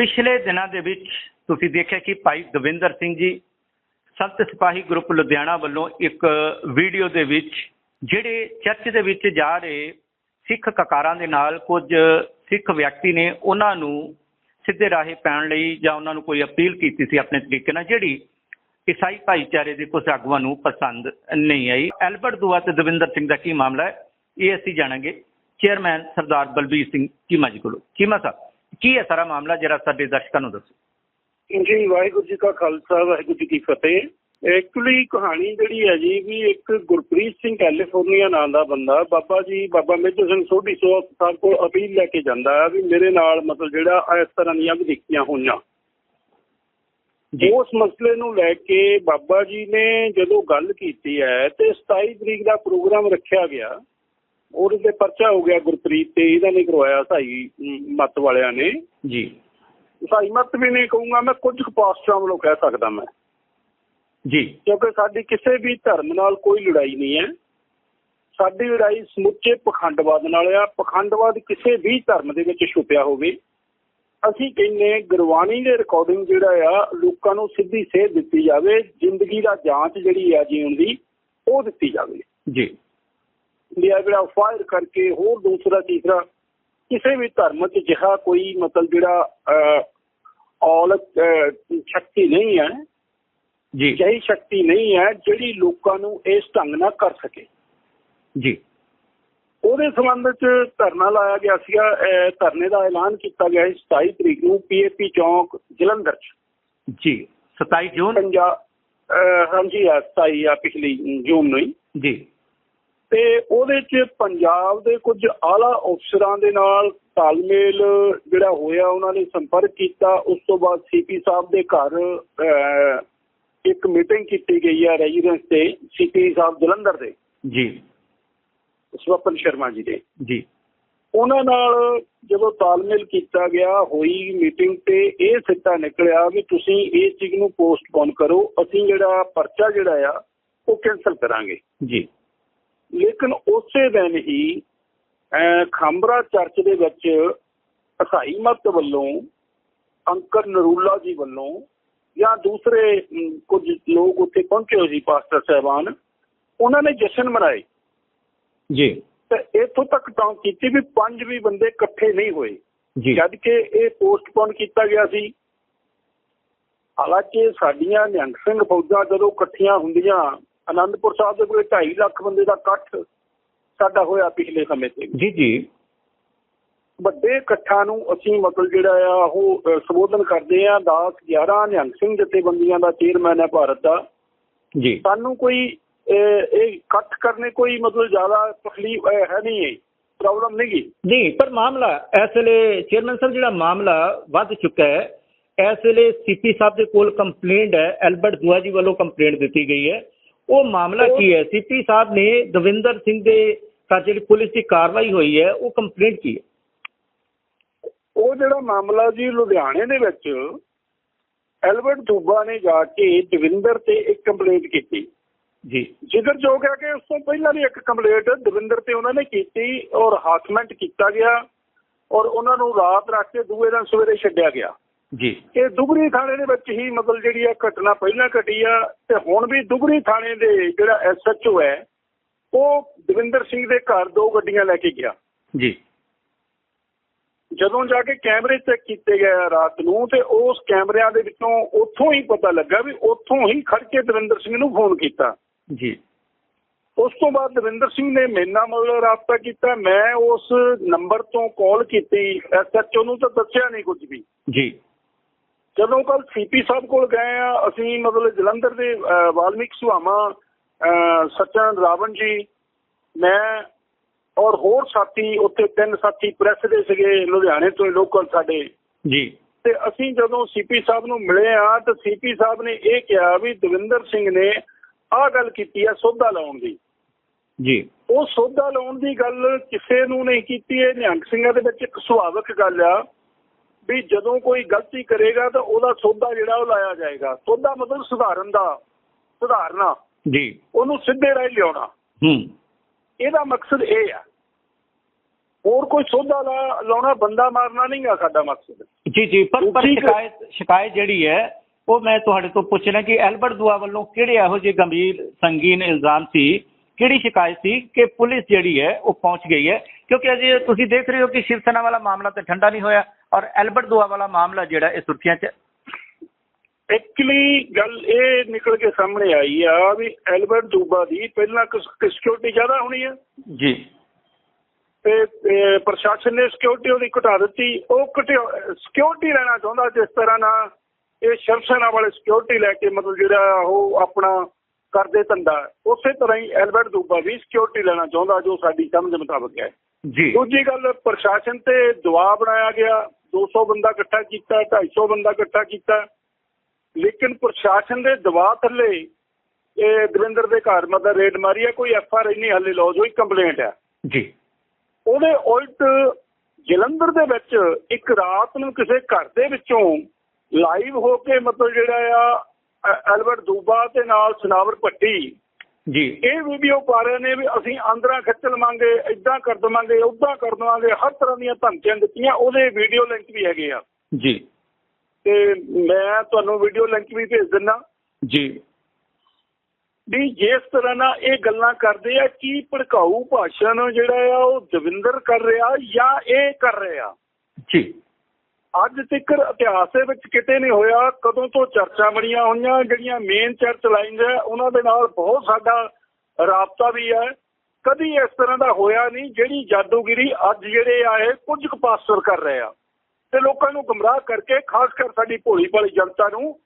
ਪਿਛਲੇ ਦਿਨਾਂ ਦੇ ਵਿੱਚ ਤੁਸੀਂ ਦੇਖਿਆ ਕਿ ਭਾਈ ਦਵਿੰਦਰ ਸਿੰਘ ਜੀ, ਸੰਤ ਸਿਪਾਹੀ ਗਰੁੱਪ ਲੁਧਿਆਣਾ ਵੱਲੋਂ ਇੱਕ ਵੀਡੀਓ ਦੇ ਵਿੱਚ ਜਿਹੜੇ ਚਰਚ ਦੇ ਵਿੱਚ ਜਾ ਰਹੇ ਸਿੱਖ ਕਕਾਰਾਂ ਦੇ ਨਾਲ ਕੁਝ ਸਿੱਖ ਵਿਅਕਤੀ ਨੇ ਉਹਨਾਂ ਨੂੰ ਸਿੱਧੇ ਰਾਹੇ ਪੈਣ ਲਈ ਜਾਂ ਉਹਨਾਂ ਨੂੰ ਕੋਈ ਅਪੀਲ ਕੀਤੀ ਸੀ ਆਪਣੇ ਤਰੀਕੇ ਨਾਲ, ਜਿਹੜੀ ਈਸਾਈ ਭਾਈਚਾਰੇ ਦੇ ਕੁਝ ਆਗੂਆਂ ਨੂੰ ਪਸੰਦ ਨਹੀਂ ਆਈ। ਐਲਬਰਟ ਦੁਆ ਤੇ ਦਵਿੰਦਰ ਸਿੰਘ ਦਾ ਕੀ ਮਾਮਲਾ ਹੈ? ਇਹ ਅਸੀਂ ਜਾਣਾਂਗੇ। ਚੇਅਰਮੈਨ ਸਰਦਾਰ ਬਲਬੀਰ ਸਿੰਘ ਚੀਮਾ ਜੀ ਕੋਲੋਂ? ਚੀਮਾ ਸਾਹਿਬ ਕੀ ਹੈ ਸਾਰਾ ਮਾਮਲਾ ਜਰਾ ਸਾਡੇ ਦਰਸ਼ਕਾਂ ਨੂੰ ਦੱਸੋ? ਜੀ ਵਾਹਿਗੁਰੂ ਜੀ ਕਾ ਖਾਲਸਾ ਵਾਹਿਗੁਰੂ ਜੀ ਕੀ ਫਤਿਹ। ਐਕਚੁਅਲੀ ਕਹਾਣੀ ਜਿਹੜੀ ਹੈ ਜੀ ਵੀ ਇੱਕ ਗੁਰਪ੍ਰੀਤ ਸਿੰਘ ਕੈਲੀਫੋਰਨੀਆ ਨਾਂ ਦਾ ਬੰਦਾ ਬਾਬਾ ਜੀ ਬਾਬਾ ਮੇਜਰ ਸਿੰਘ ਸੋਢੀ ਸੋ ਸਾਹਿਬ ਕੋਲ ਅਪੀਲ ਲੈ ਕੇ ਜਾਂਦਾ ਹੈ ਵੀ ਮੇਰੇ ਨਾਲ ਮਤਲਬ ਜਿਹੜਾ ਇਸ ਤਰ੍ਹਾਂ ਦੀਆਂ ਵਿਦਿਕਤੀਆਂ ਹੋਈਆਂ। ਉਸ ਮਸਲੇ ਨੂੰ ਲੈ ਕੇ ਬਾਬਾ ਜੀ ਨੇ ਜਦੋਂ ਗੱਲ ਕੀਤੀ ਹੈ ਤੇ 27 ਤਰੀਕ ਦਾ ਪ੍ਰੋਗਰਾਮ ਰੱਖਿਆ ਗਿਆ ਉਹਦੇ ਤੇ ਪਰਚਾ ਹੋ ਗਿਆ ਗੁਰਪ੍ਰੀਤ ਤੇ ਇਹਦਾ ਨਹੀਂ ਕਰਵਾਇਆ ਸਾਈ ਮਤ ਵਾਲਿਆਂ ਨੇ। ਜੀ। ਸਾਈ ਮਤ ਵੀ ਨਹੀਂ ਕਹੂੰਗਾ ਮੈਂ ਕੁਝ ਪਾਸਟਰਾਂ ਵੱਲੋਂ ਕਹਿ ਸਕਦਾ ਮੈਂ। ਜੀ। ਕਿਉਂਕਿ ਸਾਡੀ ਕਿਸੇ ਵੀ ਧਰਮ ਨਾਲ ਕੋਈ ਲੜਾਈ ਨਹੀਂ ਹੈ। ਸਾਡੀ ਲੜਾਈ ਸਮੁੱਚੇ ਪਖੰਡਵਾਦ ਨਾਲ ਆ। ਪਖੰਡਵਾਦ ਕਿਸੇ ਵੀ ਧਰਮ ਦੇ ਵਿੱਚ ਛੁਪਿਆ ਹੋਵੇ। ਅਸੀਂ ਕਹਿੰਨੇ ਗੁਰਬਾਣੀ ਦੇ ਰਿਕਾਰਡਿੰਗ ਜਿਹੜਾ ਆ ਲੋਕਾਂ ਨੂੰ ਸਿੱਧੀ ਸੇਧ ਦਿੱਤੀ ਜਾਵੇ। ਜ਼ਿੰਦਗੀ ਦਾ ਜਾਂਚ ਜਿਹੜੀ ਆ ਜੀਉਣ ਦੀ ਉਹ ਦਿੱਤੀ ਜਾਵੇ। ਜੀ। ਲਿਆ ਜਿਹੜਾ ਫਾਇਰ ਕਰਕੇ ਹੋਰ ਦੂਸਰਾ ਤੀਸਰਾ ਕਿਸੇ ਵੀ ਧਰਮ 'ਚ ਜਿਹਾ ਕੋਈ ਮਤਲਬ ਜਿਹੜਾ ਔਲਤ ਸ਼ਕਤੀ ਨਹੀਂ ਹੈ ਜੀ। ਜਹੀ ਸ਼ਕਤੀ ਨਹੀਂ ਹੈ ਜਿਹੜੀ ਲੋਕਾਂ ਨੂੰ ਇਸ ਢੰਗ ਨਾਲ ਕਰ ਸਕੇ। ਜੀ। ਉਹਦੇ ਸੰਬੰਧ ਚ ਧਰਨਾ ਲਾਇਆ ਗਿਆ ਸੀਗਾ ਧਰਨੇ ਦਾ ਐਲਾਨ ਕੀਤਾ ਗਿਆ ਸੀ 27 ਤਰੀਕ ਨੂੰ ਪੀਏਪੀ ਚੌਂਕ ਜਲੰਧਰ ਚ। ਜੀ 27 ਜੂਨ? ਪੰਜਾਬ ਹਾਂਜੀ ਆ 27 ਆ ਪਿਛਲੀ ਜੂਨ ਨੂੰ ਜੀ। ਤੇ ਉਹਦੇ ਚ ਪੰਜਾਬ ਦੇ ਕੁਝ ਆਲਾ ਅਫਸਰਾਂ ਦੇ ਨਾਲ ਤਾਲਮੇਲ ਜਿਹੜਾ ਹੋਇਆ ਉਹਨਾਂ ਨੇ ਸੰਪਰਕ ਕੀਤਾ। ਉਸ ਤੋਂ ਬਾਅਦ ਸੀਪੀ ਸਾਹਿਬ ਦੇ ਘਰ ਇੱਕ ਮੀਟਿੰਗ ਕੀਤੀ ਗਈ ਹੈ ਰੈਜ਼ੀਡੈਂਸ ਤੇ ਸੀਪੀ ਸਾਹਿਬ ਜਲੰਧਰ ਦੇ। ਜੀ। ਸਵਪਨ ਸ਼ਰਮਾ ਜੀ ਦੇ। ਜੀ। ਉਹਨਾਂ ਨਾਲ ਜਦੋਂ ਤਾਲਮੇਲ ਕੀਤਾ ਗਿਆ ਹੋਈ ਮੀਟਿੰਗ ਤੇ ਇਹ ਸਿੱਟਾ ਨਿਕਲਿਆ ਵੀ ਤੁਸੀਂ ਇਸ ਚੀਜ਼ ਨੂੰ ਪੋਸਟਪੋਨ ਕਰੋ ਅਸੀਂ ਜਿਹੜਾ ਪਰਚਾ ਜਿਹੜਾ ਆ ਉਹ ਕੈਨਸਲ ਕਰਾਂਗੇ। ਜੀ। ਲੇਕਿਨ ਉਸੇ ਦਿਨ ਹੀ ਖਾਂਬਰਾ ਚਰਚ ਦੇ ਵਿੱਚ ਅਸਾਈ ਮਤ ਵੱਲੋਂ ਅੰਕਰ ਨਰੂਲਾ ਜੀ ਵੱਲੋਂ ਜਾਂ ਦੂਸਰੇ ਕੁਝ ਲੋਕ ਉੱਥੇ ਪਹੁੰਚੇ ਹੋਏ ਸੀ ਪਾਸਟਰ ਸਾਹਿਬਾਨ ਉਹਨਾਂ ਨੇ ਜਸ਼ਨ ਮਨਾਏ। ਜੀ। ਤੇ ਇੱਥੋਂ ਤੱਕ ਤਾਂ ਕੀਤੀ ਵੀ ਪੰਜ ਵੀ ਬੰਦੇ ਇਕੱਠੇ ਨਹੀਂ ਹੋਏ। ਜਦ ਕਿ ਇਹ ਪੋਸਟਪੋਨ ਕੀਤਾ ਗਿਆ ਸੀ। ਹਾਲਾਂਕਿ ਸਾਡੀਆਂ ਨਿਹੰਗ ਸਿੰਘ ਫੌਜਾਂ ਜਦੋਂ ਇਕੱਠੀਆਂ ਹੁੰਦੀਆਂ ਆਨੰਦਪੁਰ ਸਾਹਿਬ ਦੇ ਕੋਲ 2.5 ਲੱਖ ਬੰਦੇ ਦਾ ਇਕੱਠ ਸਾਡਾ ਹੋਇਆ ਪਿਛਲੇ ਸਮੇਂ ਤੇ। ਜੀ ਜੀ। ਵੱਡੇ ਇਕੱਠਾਂ ਨੂੰ ਅਸੀਂ ਮਤਲਬ ਜਿਹੜਾ ਆ ਉਹ ਸੰਬੋਧਨ ਕਰਦੇ ਆ। 10 11 ਨਿਹੰਗ ਸਿੰਘ ਜਥੇਬੰਦੀਆਂ ਦਾ ਚੇਅਰਮੈਨ ਹੈ ਭਾਰਤ ਦਾ। ਜੀ। ਸਾਨੂੰ ਕੋਈ ਇਹ ਇਕੱਠ ਕਰਨੇ ਕੋਈ ਮਤਲਬ ਜ਼ਿਆਦਾ ਤਕਲੀਫ ਹੈ ਨਹੀਂ ਹੈ ਪ੍ਰੋਬਲਮ ਨਹੀਂ ਨਹੀਂ ਪਰ ਮਾਮਲਾ ਇਸ ਵੇਲੇ ਚੇਅਰਮੈਨ ਸਾਹਿਬ ਜਿਹੜਾ ਮਾਮਲਾ ਵੱਧ ਚੁੱਕਾ ਹੈ ਇਸ ਵੇਲੇ ਸੀਪੀ ਸਾਹਿਬ ਦੇ ਕੋਲ ਕੰਪਲੇਂਟ ਹੈ ਐਲਬਰਟ ਦੁਆ ਜੀ ਵੱਲੋਂ ਕੰਪਲੇਂਟ ਦਿੱਤੀ ਗਈ ਹੈ। ਉਹ ਮਾਮਲਾ ਕੀ ਹੈ? ਸੀਪੀ ਸਾਹਿਬ ਨੇ ਦਵਿੰਦਰ ਸਿੰਘ ਦੇ ਘਰ ਜਿਹੜੀ ਪੁਲਿਸ ਦੀ ਕਾਰਵਾਈ ਹੋਈ ਹੈ ਉਹ ਕੰਪਲੇਂਟ ਕੀ ਹੈ? ਉਹ ਜਿਹੜਾ ਮਾਮਲਾ ਜੀ ਲੁਧਿਆਣੇ ਦੇ ਵਿੱਚ ਐਲਬਰਟ ਦੂਬਾ ਨੇ ਜਾ ਕੇ ਦਵਿੰਦਰ ਤੇ ਇੱਕ ਕੰਪਲੇਂਟ ਕੀਤੀ। ਜੀ। ਜ਼ਿਕਰਯੋਗ ਹੈ ਕਿ ਉਸ ਤੋਂ ਪਹਿਲਾਂ ਵੀ ਇੱਕ ਕੰਪਲੇਂਟ ਦਵਿੰਦਰ ਤੇ ਉਹਨਾਂ ਨੇ ਕੀਤੀ ਔਰ ਹਾਸਮੈਂਟ ਕੀਤਾ ਗਿਆ ਔਰ ਉਹਨਾਂ ਨੂੰ ਰਾਤ ਰੱਖ ਕੇ ਦੂਏ ਦਿਨ ਸਵੇਰੇ ਛੱਡਿਆ ਗਿਆ। ਜੀ। ਇਹ ਦੁਗਰੀ ਥਾਣੇ ਦੇ ਵਿੱਚ ਹੀ ਮਤਲਬ ਜਿਹੜੀ ਆ ਘਟਨਾ ਪਹਿਲਾਂ ਘਟੀ ਆ ਤੇ ਹੁਣ ਵੀ ਦੁਗਰੀ ਥਾਣੇ ਦੇ ਜਿਹੜਾ ਐਸਐਚਓ ਹੈ ਉਹ ਦਵਿੰਦਰ ਸਿੰਘ ਦੇ ਘਰ ਦੋ ਗੱਡੀਆਂ ਲੈ ਕੇ ਗਿਆ। ਜੀ। ਜਦੋਂ ਜਾ ਕੇ ਕੈਮਰੇ ਚੈੱਕ ਕੀਤੇ ਗਏ ਰਾਤ ਨੂੰ ਤੇ ਉਸ ਕੈਮਰਿਆਂ ਦੇ ਵਿੱਚੋਂ ਉੱਥੋਂ ਹੀ ਪਤਾ ਲੱਗਾ ਵੀ ਉੱਥੋਂ ਹੀ ਖੜ ਕੇ ਦਵਿੰਦਰ ਸਿੰਘ ਨੂੰ ਫੋਨ ਕੀਤਾ। ਜੀ। ਉਸ ਤੋਂ ਬਾਅਦ ਦਵਿੰਦਰ ਸਿੰਘ ਨੇ ਮੇਰੇ ਨਾਲ ਮਤਲਬ ਰਾਬਤਾ ਕੀਤਾ। ਮੈਂ ਉਸ ਨੰਬਰ ਤੋਂ ਕਾਲ ਕੀਤੀ ਐਸਐਚਓ ਨੂੰ ਤਾਂ ਦੱਸਿਆ ਨਹੀਂ ਕੁਝ ਵੀ। ਜੀ। ਜਦੋਂ ਕੱਲ ਸੀਪੀ ਸਾਹਿਬ ਕੋਲ ਗਏ ਆ ਅਸੀਂ ਮਤਲਬ ਜਲੰਧਰ ਦੇ ਵਾਲਮੀਕ ਸੁਹਾਮਾ ਸਚਨ ਰਾਵਣ ਜੀ ਮੈਂ ਔਰ ਹੋਰ ਸਾਥੀ ਉੱਥੇ ਤਿੰਨ ਸਾਥੀ ਪ੍ਰੈਸ ਦੇ ਸੀਗੇ ਲੁਧਿਆਣੇ ਤੋਂ ਲੋਕਲ ਸਾਡੇ। ਜੀ। ਤੇ ਅਸੀਂ ਜਦੋਂ ਸੀਪੀ ਸਾਹਿਬ ਨੂੰ ਮਿਲੇ ਆ ਤਾਂ ਸੀਪੀ ਸਾਹਿਬ ਨੇ ਇਹ ਕਿਹਾ ਵੀ ਦਵਿੰਦਰ ਸਿੰਘ ਨੇ ਆਹ ਗੱਲ ਕੀਤੀ ਆ ਸੋਧਾ ਲਾਉਣ ਦੀ। ਜੀ। ਉਹ ਸੋਧਾ ਲਾਉਣ ਦੀ ਗੱਲ ਕਿਸੇ ਨੂੰ ਨਹੀਂ ਕੀਤੀ ਇਹ ਨਿਹੰਗ ਸਿੰਘਾਂ ਦੇ ਵਿੱਚ ਇੱਕ ਸੁਭਾਵਿਕ ਗੱਲ ਆ। ਵੀ ਜਦੋਂ ਕੋਈ ਗਲਤੀ ਕਰੇਗਾ ਤਾਂ ਉਹਦਾ ਸੋਧਾ ਜਿਹੜਾ ਉਹ ਲਾਇਆ ਜਾਏਗਾ। ਸੋਧਾ ਮਤਲਬ ਸੁਧਾਰਨ ਦਾ ਸੁਧਾਰਨਾ। ਜੀ। ਉਹਨੂੰ ਸਿੱਧੇ ਰਾਹ ਲਿਆਉਣਾ। ਹੂੰ। ਇਹਦਾ ਮਕਸਦ ਇਹ ਆ। ਹੋਰ ਕੋਈ ਸੋਧਾ ਲਾ- ਲਾਉਣਾ ਬੰਦਾ ਮਾਰਨਾ ਨਹੀਂ ਆ ਸਾਡਾ ਮਕਸਦ। ਜੀ ਜੀ ਪਰ ਸ਼ਿਕਾਇਤ ਸ਼ਿਕਾਇਤ ਜਿਹੜੀ ਹੈ ਉਹ ਮੈਂ ਤੁਹਾਡੇ ਤੋਂ ਪੁੱਛਣਾ ਕਿ ਐਲਬਰਟ ਦੁਆ ਵੱਲੋਂ ਕਿਹੜੇ ਇਹੋ ਜਿਹੇ ਗੰਭੀਰ ਸੰਗੀਨ ਇਲਜ਼ਾਮ ਸੀ? ਕਿਹੜੀ ਸ਼ਿਕਾਇਤ ਸੀ ਕਿ ਪੁਲਿਸ ਜਿਹੜੀ ਹੈ ਉਹ ਪਹੁੰਚ ਗਈ ਹੈ? ਕਿਉਂਕਿ ਅਜੇ ਤੁਸੀਂ ਦੇਖ ਰਹੇ ਹੋ ਕਿ ਸ਼ਿਵ ਸੈਨਾ ਵਾਲਾ ਮਾਮਲਾ ਤਾਂ ਠੰਡਾ ਨਹੀਂ ਹੋਇਆ। ਔਰ ਐਲਬਰਟ ਦੁਆ ਵਾਲਾ ਮਾਮਲਾ ਜਿਹੜਾ ਇਹ ਸੁਰਖੀਆਂ 'ਚ ਐਕਚੁਅਲੀ ਗੱਲ ਇਹ ਨਿਕਲ ਕੇ ਸਾਹਮਣੇ ਆਈ ਆ ਵੀ ਐਲਬਰਟ ਦੂਬਾ ਦੀ ਪਹਿਲਾਂ ਸਿਕਿਉਰਿਟੀ ਜ਼ਿਆਦਾ ਹੋਣੀ ਆ? ਜੀ। ਤੇ ਪ੍ਰਸ਼ਾਸਨ ਨੇ ਸਿਕਿਉਰਿਟੀ ਉਹਦੀ ਘਟਾ ਦਿੱਤੀ। ਉਹ ਸਿਕਿਉਰਿਟੀ ਲੈਣਾ ਚਾਹੁੰਦਾ ਜਿਸ ਤਰ੍ਹਾਂ ਨਾਲ ਇਹ ਸ਼ਿਵ ਸੈਨਾ ਵਾਲੇ ਸਿਕਿਉਰਿਟੀ ਲੈ ਕੇ ਮਤਲਬ ਜਿਹੜਾ ਉਹ ਆਪਣਾ ਕਰਦੇ ਧੰਦਾ। ਉਸੇ ਤਰ੍ਹਾਂ ਹੀ ਐਲਬਰਟ ਦੂਬਾ ਵੀ ਸਿਕਿਉਰਿਟੀ ਲੈਣਾ ਚਾਹੁੰਦਾ ਜੋ ਸਾਡੀ ਸਮਝ ਮੁਤਾਬਕ ਹੈ। ਜੀ। ਦੂਜੀ ਗੱਲ ਪ੍ਰਸ਼ਾਸਨ ਤੇ ਦਬਾਅ ਬਣਾਇਆ ਗਿਆ। 200 ਬੰਦਾ ਇਕੱਠਾ ਕੀਤਾ 250 ਬੰਦਾ ਇਕੱਠਾ ਕੀਤਾ। ਲੇਕਿਨ ਪ੍ਰਸ਼ਾਸਨ ਦੇ ਦਬਾਅ ਥੱਲੇ ਇਹ ਦਵਿੰਦਰ ਦੇ ਘਰ ਮਤਲਬ ਰੇਡ ਮਾਰੀ ਹੈ ਕੋਈ ਐਫ ਆਰ ਆਈ ਨਹੀਂ ਹੱਲੇ ਲੌਜ ਹੋਈ ਕੰਪਲੇਂਟ ਹੈ ਜੀ। ਉਹਦੇ ਉਲਟ ਜਲੰਧਰ ਦੇ ਵਿੱਚ ਇੱਕ ਰਾਤ ਨੂੰ ਕਿਸੇ ਘਰ ਦੇ ਵਿੱਚੋਂ ਲਾਈਵ ਹੋ ਕੇ ਮਤਲਬ ਜਿਹੜਾ ਆ ਐਲਬਰਟ ਦੂਬਾ ਤੇ ਨਾਲ ਸਨਾਵਰ ਭੱਟੀ ਜੀ। ਇਹ ਵੀਡੀਓ ਪਾ ਰਹੇ ਨੇ ਵੀ ਅਸੀਂ ਆਂਦਰਾਂ ਖਿੱਚ ਲਵਾਂਗੇ ਇਦਾਂ ਕਰ ਦਵਾਂਗੇ ਉਦਾਂ ਕਰ ਦਵਾਂਗੇ ਹਰ ਤਰ੍ਹਾਂ ਦੀਆਂ ਧਮਕੀਆਂ ਦਿੱਤੀਆਂ ਉਹਦੇ ਵੀਡੀਓ ਲਿੰਕ ਵੀ ਹੈਗੇ ਆ। ਜੀ। ਤੇ ਮੈਂ ਤੁਹਾਨੂੰ ਵੀਡੀਓ ਲਿੰਕ ਵੀ ਭੇਜ ਦਿੰਦਾ। ਜੀ। ਵੀ ਜਿਸ ਤਰ੍ਹਾਂ ਨਾਲ ਇਹ ਗੱਲਾਂ ਕਰਦੇ ਆ ਕੀ ਭੜਕਾਊ ਭਾਸ਼ਣ ਜਿਹੜਾ ਆ ਉਹ ਦਵਿੰਦਰ ਕਰ ਰਿਹਾ ਜਾਂ ਇਹ ਕਰ ਰਿਹਾ? ਜੀ। ਅੱਜ ਤੱਕ ਇਤਿਹਾਸ ਦੇ ਵਿੱਚ ਕਿਤੇ ਨਹੀਂ ਹੋਇਆ ਕਦੋਂ ਤੋਂ ਚਰਚਾ ਬਣੀਆਂ ਹੋਈਆਂ ਜਿਹੜੀਆਂ ਮੇਨ ਚਰਚ ਲਾਈਨਸ ਹੈ ਉਹਨਾਂ ਦੇ ਨਾਲ ਬਹੁਤ ਸਾਡਾ ਰਾਬਤਾ ਵੀ ਹੈ। ਕਦੀ ਇਸ ਤਰ੍ਹਾਂ ਦਾ ਹੋਇਆ ਨਹੀਂ ਜਿਹੜੀ ਜਾਦੂਗਿਰੀ ਅੱਜ ਜਿਹੜੇ ਆਏ ਕੁਝ ਕੁ ਪਾਸਟਰ ਕਰ ਰਹੇ ਆ। ਤੇ ਲੋਕਾਂ ਨੂੰ ਗੁੰਮਰਾਹ ਕਰਕੇ ਖਾਸ ਕਰ ਸਾਡੀ ਭੋਲੀ ਭਾਲੀ ਜਨਤਾ ਨੂੰ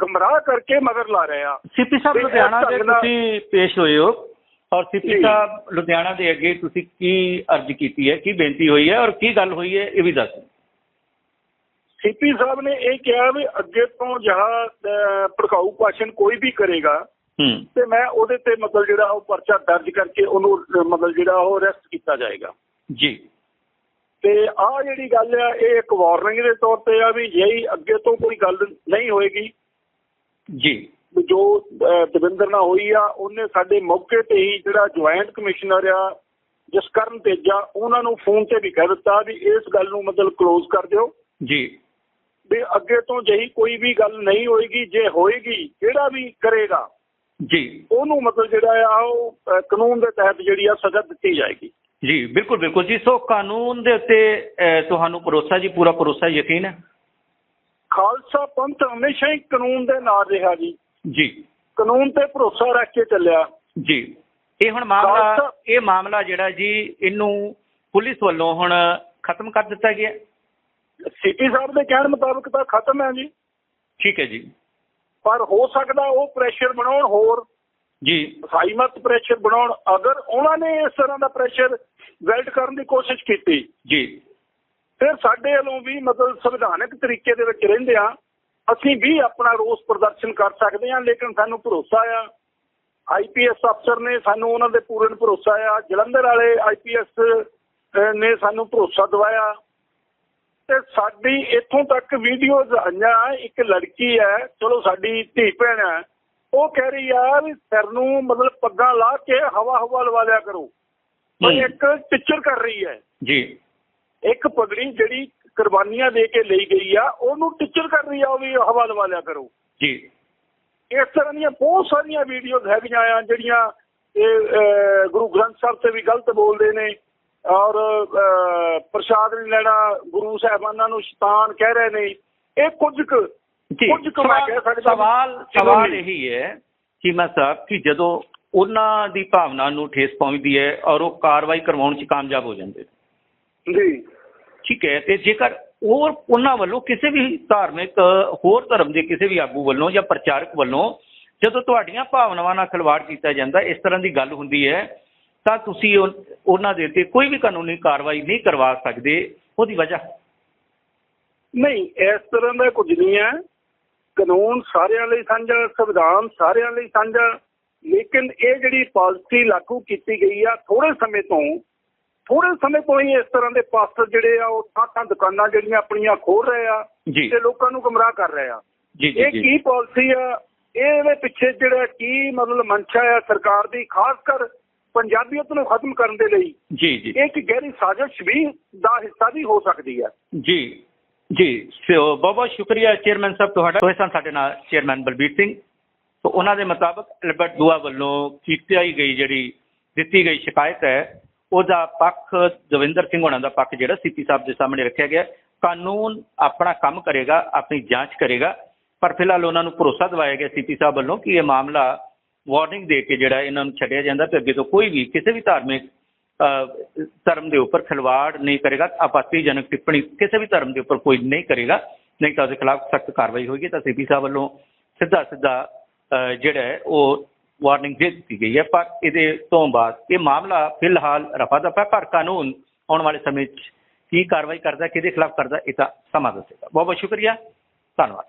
ਗੁੰਮਰਾਹ ਕਰਕੇ ਮਗਰ ਲਾ ਰਹੇ ਆ। ਸੀਪੀ ਸਾਹਿਬ ਲੁਧਿਆਣਾ ਦੇ ਤੁਸੀਂ ਪੇਸ਼ ਹੋਏ ਹੋ ਔਰ ਸੀਪੀ। ਸਾਹਿਬ ਲੁਧਿਆਣਾ ਦੇ ਅੱਗੇ ਤੁਸੀਂ ਕੀ ਅਰਜ਼ ਕੀਤੀ ਹੈ ਕੀ ਬੇਨਤੀ ਹੋਈ ਹੈ ਔਰ ਕੀ ਗੱਲ ਹੋਈ ਹੈ ਇਹ ਵੀ ਦੱਸੋ ਸੀਪੀ ਸਾਹਿਬ ਨੇ ਇਹ ਕਿਹਾ ਵੀ ਅੱਗੇ ਤੋਂ ਜਹਾ ਭੜਕਾਊ ਭਾਸ਼ਣ ਕੋਈ ਵੀ ਕਰੇਗਾ ਤੇ ਮੈਂ ਉਹਦੇ ਤੇ ਮਤਲਬ ਜਿਹੜਾ ਉਹ ਪਰਚਾ ਦਰਜ ਕਰਕੇ ਉਹਨੂੰ ਮਤਲਬ ਜਿਹੜਾ ਉਹ ਅਰੈਸਟ ਕੀਤਾ ਜਾਏਗਾ। ਜੀ। ਤੇ ਆਹ ਜਿਹੜੀ ਗੱਲ ਆ ਇਹ ਇੱਕ ਵਾਰਨਿੰਗ ਦੇ ਤੌਰ ਤੇ ਆ ਵੀ ਜੇ ਅੱਗੇ ਤੋਂ ਕੋਈ ਗੱਲ ਨਹੀਂ ਹੋਏਗੀ ਜੀ। ਜੋ ਦਵਿੰਦਰ ਨਾਲ ਹੋਈ ਆ ਉਹਨੇ ਸਾਡੇ ਮੌਕੇ ਤੇ ਹੀ ਜਿਹੜਾ ਜੁਆਇੰਟ ਕਮਿਸ਼ਨਰ ਆ ਜਸਕਰਨ ਤੇਜਾ ਉਹਨਾਂ ਨੂੰ ਫੋਨ ਤੇ ਵੀ ਕਹਿ ਦਿੱਤਾ ਵੀ ਇਸ ਗੱਲ ਨੂੰ ਮਤਲਬ ਕਲੋਜ਼ ਕਰ ਦਿਓ। ਜੀ। ਵੀ ਅੱਗੇ ਤੋਂ ਜਹੀ ਕੋਈ ਵੀ ਗੱਲ ਨਹੀਂ ਹੋਏਗੀ ਜੇ ਹੋਏਗੀ ਜਿਹੜਾ ਵੀ ਕਰੇਗਾ। ਜੀ। ਉਹਨੂੰ ਮਤਲਬ ਜਿਹੜਾ ਆ ਉਹ ਕਾਨੂੰਨ ਦੇ ਤਹਿਤ ਜਿਹੜੀ ਆ ਸਜ਼ਾ ਦਿੱਤੀ ਜਾਏਗੀ। ਜੀ ਬਿਲਕੁਲ ਬਿਲਕੁਲ ਜੀ। ਸੋ ਕਾਨੂੰਨ ਦੇ ਉੱਤੇ ਤੁਹਾਨੂੰ ਭਰੋਸਾ ਜੀ ਪੂਰਾ ਭਰੋਸਾ ਯਕੀਨ ਹੈ? ਖਾਲਸਾ ਪੰਥ ਹਮੇਸ਼ਾ ਹੀ ਕਾਨੂੰਨ ਦੇ ਨਾਲ ਰਿਹਾ ਜੀ। ਜੀ। ਕਾਨੂੰਨ ਤੇ ਭਰੋਸਾ ਰੱਖ ਕੇ ਚੱਲਿਆ। ਜੀ। ਇਹ ਹੁਣ ਮਾਮਲਾ ਇਹ ਮਾਮਲਾ ਜਿਹੜਾ ਜੀ ਇਹਨੂੰ ਪੁਲਿਸ ਵੱਲੋਂ ਹੁਣ ਖਤਮ ਕਰ ਦਿੱਤਾ ਗਿਆ। ਸੀਪੀ ਸਾਹਿਬ ਦੇ ਕਹਿਣ ਮੁਤਾਬਕ ਤਾਂ ਖਤਮ ਹੈ ਜੀ। ਠੀਕ ਹੈ ਜੀ। ਪਰ ਹੋ ਸਕਦਾ ਉਹ ਪ੍ਰੈਸ਼ਰ ਬਣਾਉਣ ਹੋਰ। ਜੀ। ਸਾਈਮਤ ਪ੍ਰੈਸ਼ਰ ਬਣਾਉਣ। ਅਗਰ ਉਹਨਾਂ ਨੇ ਇਸ ਤਰ੍ਹਾਂ ਦਾ ਪ੍ਰੈਸ਼ਰ ਵੈਲਡ ਕਰਨ ਦੀ ਕੋਸ਼ਿਸ਼ ਕੀਤੀ ਜੀ। ਫਿਰ ਸਾਡੇ ਵੱਲੋਂ ਵੀ ਮਤਲਬ ਸੰਵਿਧਾਨਕ ਤਰੀਕੇ ਦੇ ਵਿੱਚ ਰਹਿੰਦੇ ਆ। ਅਸੀਂ ਵੀ ਆਪਣਾ ਰੋਸ ਪ੍ਰਦਰਸ਼ਨ ਕਰ ਸਕਦੇ ਹਾਂ ਲੇਕਿਨ ਸਾਨੂੰ ਭਰੋਸਾ ਆ। ਆਈਪੀਐਸ ਅਫਸਰ ਨੇ ਸਾਨੂੰ ਉਹਨਾਂ ਦੇ ਪੂਰਨ ਭਰੋਸਾ ਆ। ਜਲੰਧਰ ਵਾਲੇ ਆਈਪੀਐਸ ਨੇ ਸਾਨੂੰ ਭਰੋਸਾ ਦਿਵਾਇਆ। ਤੇ ਸਾਡੀ ਇੱਥੋਂ ਤੱਕ ਵੀਡੀਓਜ਼ ਆਈਆਂ ਇੱਕ ਲੜਕੀ ਹੈ ਚਲੋ ਸਾਡੀ ਧੀ ਭੈਣ ਹੈ ਉਹ ਕਹਿ ਰਹੀ ਆ ਵੀ ਸਿਰ ਨੂੰ ਮਤਲਬ ਪੱਗਾਂ ਲਾ ਕੇ ਹਵਾ ਹਵਾ ਲਵਾ ਲਿਆ ਕਰੋ। ਹੂੰ। ਇੱਕ ਟੀਚਰ ਕਰ ਰਹੀ ਹੈ। ਜੀ। ਇੱਕ ਪਗੜੀ ਜਿਹੜੀ ਕੁਰਬਾਨੀਆਂ ਦੇ ਕੇ ਲਈ ਗਈ ਆ ਉਹਨੂੰ ਟੀਚਰ ਕਰ ਰਹੀ ਆ ਉਹ ਵੀ ਹਵਾ ਲਵਾ ਲਿਆ ਕਰੋ। ਜੀ। ਇਸ ਤਰ੍ਹਾਂ ਦੀਆਂ ਬਹੁਤ ਸਾਰੀਆਂ ਵੀਡੀਓਜ਼ ਹੈਗੀਆਂ ਆ ਜਿਹੜੀਆਂ ਇਹ ਗੁਰੂ ਗ੍ਰੰਥ ਸਾਹਿਬ ਤੇ ਵੀ ਗਲਤ ਬੋਲਦੇ ਨੇ। ਔਰ ਪ੍ਰਸ਼ਾਦ ਨਹੀਂ ਲੈਣਾ ਗੁਰੂ ਸਾਹਿਬਾਨਾਂ ਨੂੰ ਸ਼ੈਤਾਨ ਕਹਿ ਰਹੇ ਨੇ ਇਹ ਕੁਝ ਕੁ ਕੁਝ ਕੁ ਮੈਂ ਕਹਿ ਸਵਾਲ ਸਕਦਾ ਸਵਾਲ ਸਵਾਲ। ਇਹੀ ਹੈ ਚੀਮਾ ਸਾਹਿਬ ਕਿ ਜਦੋਂ ਉਹਨਾਂ ਦੀ ਭਾਵਨਾ ਨੂੰ ਠੇਸ ਪਹੁੰਚਦੀ ਹੈ ਔਰ ਉਹ ਕਾਰਵਾਈ ਕਰਵਾਉਣ 'ਚ ਕਾਮਯਾਬ ਹੋ ਜਾਂਦੇ। ਜੀ ਠੀਕ ਹੈ ਤੇ ਜੇਕਰ ਹੋਰ ਉਹਨਾਂ ਵੱਲੋਂ ਕਿਸੇ ਵੀ ਧਾਰਮਿਕ ਹੋਰ ਧਰਮ ਦੇ ਕਿਸੇ ਵੀ ਆਗੂ ਵੱਲੋਂ ਜਾਂ ਪ੍ਰਚਾਰਕ ਵੱਲੋਂ ਜਦੋਂ ਤੁਹਾਡੀਆਂ ਭਾਵਨਾਵਾਂ ਨਾਲ ਖਿਲਵਾੜ ਕੀਤਾ ਜਾਂਦਾ ਇਸ ਤਰ੍ਹਾਂ ਦੀ ਗੱਲ ਹੁੰਦੀ ਹੈ ਤਾਂ ਤੁਸੀਂ ਉਹ- ਉਹਨਾਂ ਦੇ ਉੱਤੇ ਕੋਈ ਵੀ ਕਾਨੂੰਨੀ ਕਾਰਵਾਈ ਨਹੀਂ ਕਰਵਾ ਸਕਦੇ ਉਹਦੀ ਵਜ੍ਹਾ? ਨਹੀਂ ਇਸ ਤਰ੍ਹਾਂ ਦਾ ਕੁਝ ਨਹੀਂ ਹੈ। ਕਾਨੂੰਨ ਸਾਰਿਆਂ ਲਈ ਸਾਂਝਾ ਸੰਵਿਧਾਨ ਸਾਰਿਆਂ ਲਈ ਸਾਂਝਾ ਲੇਕਿਨ ਇਹ ਜਿਹੜੀ ਪਾਲਿਸੀ ਲਾਗੂ ਕੀਤੀ ਗਈ ਆ ਥੋੜੇ ਸਮੇਂ ਤੋਂ ਥੋੜੇ ਸਮੇਂ ਤੋਂ ਹੀ ਇਸ ਤਰ੍ਹਾਂ ਦੇ ਪਾਸਟਰ ਜਿਹੜੇ ਆ ਉਹ ਥਾਂ ਦੁਕਾਨਾਂ ਜਿਹੜੀਆਂ ਆਪਣੀਆਂ ਖੋਲ ਰਹੇ ਆ ਤੇ ਲੋਕਾਂ ਨੂੰ ਗੁੰਮਰਾਹ ਕਰ ਰਹੇ ਆ। ਇਹ ਕੀ ਪਾਲਿਸੀ ਆ? ਇਹਦੇ ਪਿੱਛੇ ਜਿਹੜਾ ਕੀ ਮਤਲਬ ਮਨਸ਼ਾ ਆ ਸਰਕਾਰ ਦੀ ਖਾਸ ਕਰ ਪੰਜਾਬੀਅਤ ਨੂੰ ਖਤਮ ਕਰਨ ਦੇ ਲਈ ਜੀ ਜੀ। ਇੱਕ ਗਹਿਰੀ ਸਾਜ਼ਿਸ਼ ਵੀ ਦਾ ਹਿੱਸਾ ਵੀ ਹੋ ਸਕਦੀ ਹੈ। ਜੀ ਜੀ। ਸੋ ਬਹੁਤ ਬਹੁਤ ਸ਼ੁਕਰੀਆ ਚੇਅਰਮੈਨ ਸਾਹਿਬ ਤੁਹਾਡਾ। ਹੋਏ ਸਨ ਸਾਡੇ ਨਾਲ ਚੇਅਰਮੈਨ ਬਲਬੀਰ ਸਿੰਘ। ਤੋਂ ਉਹਨਾਂ ਦੇ ਮੁਤਾਬਕ ਐਲਬਰਟ ਦੂਆ ਵੱਲੋਂ ਕੀਤੀ ਗਈ ਜਿਹੜੀ ਦਿੱਤੀ ਗਈ ਸ਼ਿਕਾਇਤ ਹੈ ਉਹਦਾ ਪੱਖ ਦਵਿੰਦਰ ਸਿੰਘ ਹੋਣਾ ਦਾ ਪੱਖ ਜਿਹੜਾ ਸੀਪੀ ਸਾਹਿਬ ਦੇ ਸਾਹਮਣੇ ਰੱਖਿਆ ਗਿਆ। ਕਾਨੂੰਨ ਆਪਣਾ ਕੰਮ ਕਰੇਗਾ ਆਪਣੀ ਜਾਂਚ ਕਰੇਗਾ। ਪਰ ਫਿਲਹਾਲ ਉਹਨਾਂ ਨੂੰ ਭਰੋਸਾ ਦਿਵਾਇਆ ਗਿਆ ਸੀਪੀ ਸਾਹਿਬ ਵੱਲੋਂ ਕਿ ਇਹ ਮਾਮਲਾ ਵਾਰਨਿੰਗ ਦੇ ਕੇ ਜਿਹੜਾ ਇਹਨਾਂ ਨੂੰ ਛੱਡਿਆ ਜਾਂਦਾ ਤੇ ਅੱਗੇ ਤੋਂ ਕੋਈ ਵੀ ਕਿਸੇ ਵੀ ਧਾਰਮਿਕ ਧਰਮ ਦੇ ਉੱਪਰ ਖਿਲਵਾੜ ਨਹੀਂ ਕਰੇਗਾ ਆਪੱਤੀਜਨਕ ਟਿੱਪਣੀ ਕਿਸੇ ਵੀ ਧਰਮ ਦੇ ਉੱਪਰ ਕੋਈ ਨਹੀਂ ਕਰੇਗਾ, ਨਹੀਂ ਤਾਂ ਉਹਦੇ ਖਿਲਾਫ ਸਖਤ ਕਾਰਵਾਈ ਹੋਏਗੀ, ਤਾਂ ਸੀਪੀ ਸਾਹਿਬ ਵੱਲੋਂ ਸਿੱਧਾ ਸਿੱਧਾ ਜਿਹੜਾ ਹੈ ਉਹ ਵਾਰਨਿੰਗ ਦੇ ਦਿੱਤੀ ਗਈ ਹੈ, ਪਰ ਇਹਦੇ ਤੋਂ ਬਾਅਦ ਇਹ ਮਾਮਲਾ ਫਿਲਹਾਲ ਰਫਾ ਦਫਾ ਪਰ ਕਾਨੂੰਨ ਆਉਣ ਵਾਲੇ ਸਮੇਂ 'ਚ ਕੀ ਕਾਰਵਾਈ ਕਰਦਾ, ਕਿਹਦੇ ਖਿਲਾਫ ਕਰਦਾ, ਇਹ ਤਾਂ ਸਮਾਂ ਦੱਸੇਗਾ। ਬਹੁਤ ਬਹੁਤ ਸ਼ੁਕਰੀਆ, ਧੰਨਵਾਦ।